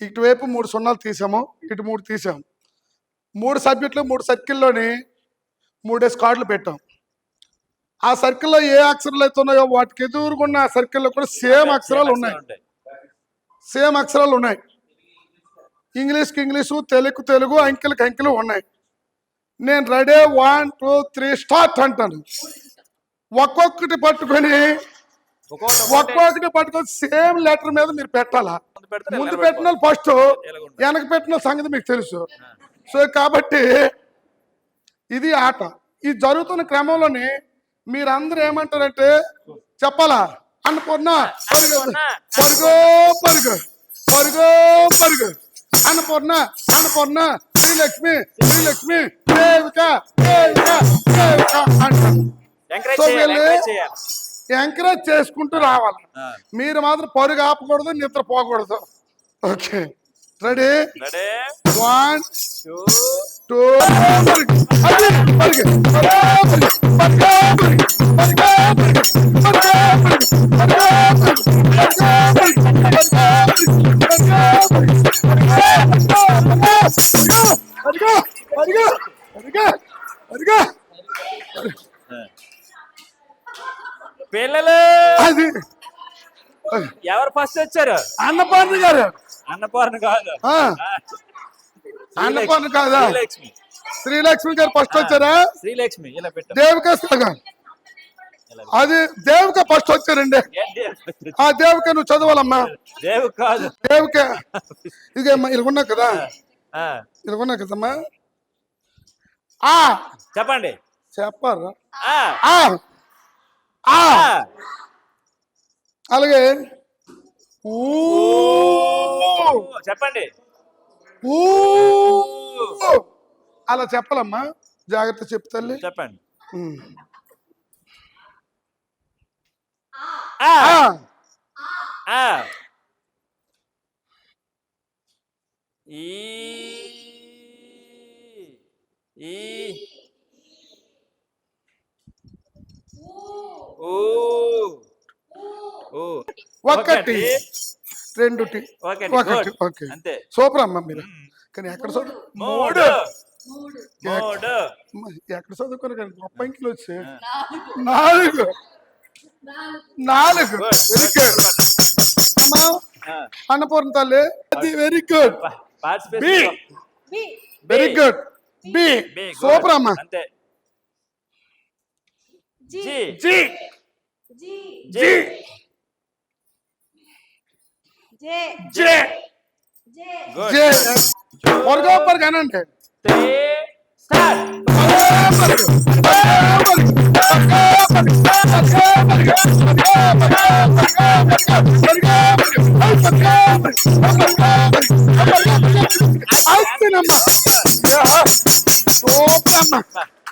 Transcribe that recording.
ఇటువైపు మూడు సున్నాలు తీసాము ఇటు మూడు తీసాము మూడు సబ్జెక్టులు మూడు సర్కిల్లోని మూడేసి కార్డులు పెట్టాం. ఆ సర్కిల్లో ఏ అక్షరాలు అయితే ఉన్నాయో వాటికి ఎదురుకున్న ఆ సర్కిల్లో కూడా సేమ్ అక్షరాలు ఉన్నాయి. సేమ్ అక్షరాలు ఉన్నాయి. ఇంగ్లీష్కి ఇంగ్లీషు తెలుగు తెలుగు అంకెలకి అంకెలు ఉన్నాయి. నేను ready one two three start అంటాను. ఒక్కొక్కటి పట్టుకొని ఒక్కొక్కటి పట్టుకొని సేమ్ లెటర్ మీద మీరు పెట్టాలా? ముందు. పెట్టిన ఫస్ట్? వెనక పెట్టిన సంగతి మీకు తెలుసు. సో కాబట్టి ఇది ఆట. ఈ జరుగుతున్న క్రమంలోని మీరందరూ ఏమంటారంటే చెప్పాలా? అన్నపూర్ణ పరుగు పరుగు పరుగు పరుగు పరుగు అన్నపూర్ణ అన్నపూర్ణ శ్రీలక్ష్మి శ్రీలక్ష్మి దేవిక దేవిక దేవిక అంటారు. ఎంకరేజ్ చేసుకుంటూ రావాలి. మీరు మాత్రం పరుగు ఆపకూడదు నిద్ర పోకూడదు ఓకే రెడీ వన్ టూ పరుగు పరుగు పరుగు పరుగు పిల్లలు! అది. ఎవరు ఫస్ట్ వచ్చారు? అన్నపూర్ణ గారు. అన్నపూర్ణ కాదు. ఆ, అన్నపూర్ణ కాదా? శ్రీలక్ష్మి. శ్రీలక్ష్మి గారు ఫస్ట్ వచ్చారా? శ్రీలక్ష్మి ఇలా పెట్టు. దేవిక ఇలా అది దేవిక ఫస్ట్ వచ్చారండి. ఏంటి? ఆ దేవిక నువ్వు చదవాలమ్మా. దేవు కాదు. దేవిక. ఇదేమ్మా ఇలాగున్నావు కదా? ఆ, ఇలాగున్నావు కదమ్మా? ఆ. చెప్పండి. చెప్పారా? ఆ, ఆ. అలాగే. చెప్పండి. అలా చెప్పలమ్మా. జాగ్రత్త చెప్తాలి చెప్పండి. ఈ. ఒకటి రెండు టీ ఒకటి. ఓకే. అంతే. సూపర్ అమ్మా మీరు. కానీ ఎక్కడ చదువు? మూడు. మూడు. మూడు. అమ్మ, ఎక్కడ చదువుకోరు కానీ గొప్ప అంకెలు వచ్చాయి. నాలుగు. నాలుగు. వెరీ గుడ్ అమ్మా అన్నపూర్ణ తల్లి అది very good B very good B. Super అమ్మా. అంతే. జి. జి. जे जे जे और जो ऊपर गाना है ते sir Open them up. Open them up.